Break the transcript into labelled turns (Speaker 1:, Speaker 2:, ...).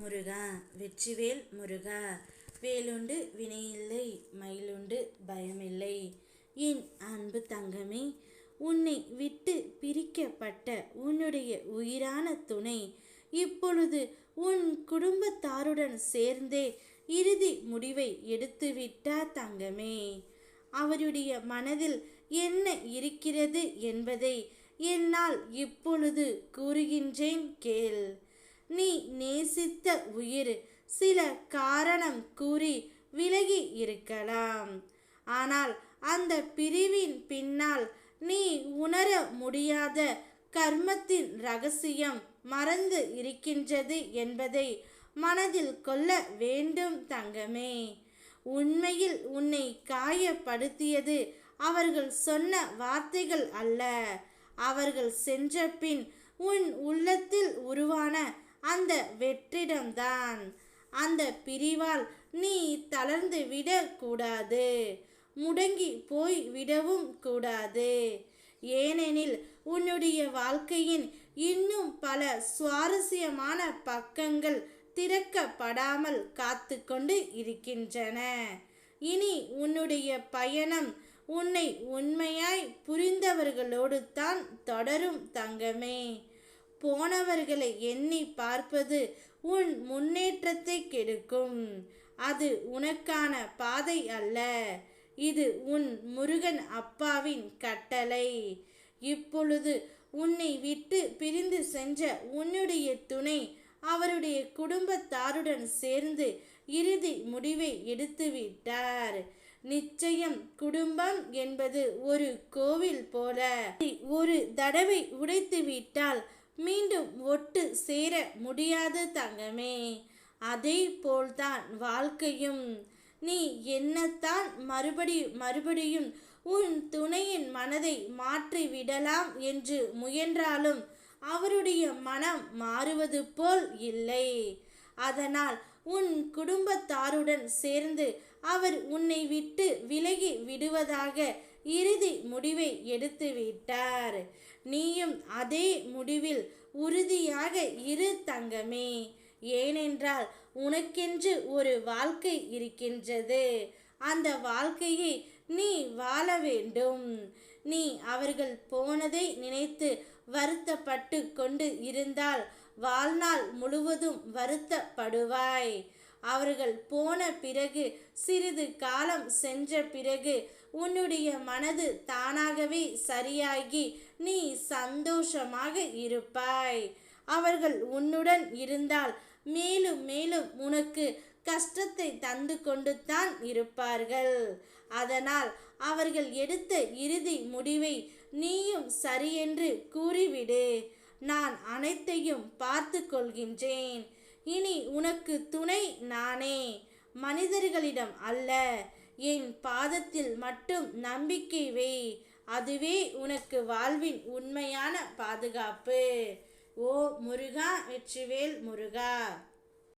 Speaker 1: முருகா வெற்றிவேல் முருகா வேலுண்டு வினையில்லை மயிலுண்டு பயமில்லை. என் அன்பு தங்கமே உன்னை விட்டு பிரிக்கப்பட்ட உன்னுடைய உயிரான துணை இப்பொழுது உன் குடும்பத்தாருடன் சேர்ந்தே இறுதி முடிவை எடுத்துவிட்டா தங்கமே. அவருடைய மனதில் என்ன இருக்கிறது என்பதை என்னால் இப்பொழுது கூறுகின்றேன் கேள். நீ நேசித்த உயிர். சில காரணம் கூறி விலகி இருக்கலாம். ஆனால் அந்த பிரிவின் பின்னால் நீ உணர முடியாத கர்மத்தின் ரகசியம் மறந்து இருக்கின்றது என்பதை மனதில் கொள்ள வேண்டும் தங்கமே. உண்மையில் உன்னை காயப்படுத்தியது அவர்கள் சொன்ன வார்த்தைகள் அல்ல. அவர்கள் சென்ற பின் உன் உள்ளத்தில் உருவான அந்த வெற்றிடம்தான். அந்த பிரிவால் நீ தளர்ந்து விடக்கூடாது முடங்கி போய் விடவும் கூடாது. ஏனெனில் உன்னுடைய வாழ்க்கையின் இன்னும் பல சுவாரஸ்யமான பக்கங்கள் திறக்கப்படாமல் காத்து கொண்டு இருக்கின்றன. இனி உன்னுடைய பயணம் உன்னை உண்மையாய் புரிந்தவர்களோடு தான் தொடரும் தங்கமே. போனவர்களை எண்ணி பார்ப்பது உன் முன்னேற்றத்தை கெடுக்கும். அது உனக்கான பாதை அல்ல. இது உன் முருகன் அப்பாவின் கட்டளை. இப்பொழுது உன்னை விட்டு பிரிந்து சென்ற உன்னுடைய துணை அவருடைய குடும்பத்தாருடன் சேர்ந்து இறுதி முடிவை எடுத்துவிட்டார். நிச்சயம் குடும்பம் என்பது ஒரு கோவில் போல. ஒரு தடவை உடைத்து விட்டால் மீண்டும் ஒட்டு சேர முடியாது தங்கமே. அதே போல்தான் வாழ்க்கையும். நீ என்னத்தான் மறுபடி மறுபடியும் உன் துணையின் மனதை மாற்றி விடலாம் என்று முயன்றாலும் அவருடைய மனம் மாறுவது போல் இல்லை. அதனால் உன் குடும்பத்தாருடன் சேர்ந்து அவர் உன்னை விட்டு விலகி விடுவதாக இறுதி முடிவை எடுத்து விட்டார். நீயும் அதே முடிவில் உறுதியாக இரு தங்கமே. ஏனென்றால் உனக்கென்று ஒரு வாழ்க்கை இருக்கின்றது. அந்த வாழ்க்கையை நீ வாழ வேண்டும். நீ அவர்கள் போனதை நினைத்து வருத்தப்பட்டு கொண்டு இருந்தால் வாழ்நாள் முழுவதும் வருத்தப்படுவாய். அவர்கள் போன பிறகு சிறிது காலம் சென்ற பிறகு உன்னுடைய மனது தானாகவே சரியாகி நீ சந்தோஷமாக இருப்பாய். அவர்கள் உன்னுடன் இருந்தால் மேலும் மேலும் உனக்கு கஷ்டத்தை தந்து கொண்டு தான் இருப்பார்கள். அதனால் அவர்கள் எடுத்த இறுதி முடிவை நீயும் சரியென்று கூறிவிடு. நான் அனைத்தையும் பார்த்து கொள்கின்றேன். இனி உனக்கு துணை நானே. மனிதர்களிடம் அல்ல. என் பாதத்தில் மட்டும் நம்பிக்கை வை. அதுவே உனக்கு வாழ்வின் உண்மையான பாதுகாப்பு. ஓ முருகா வெற்றிவேல் முருகா.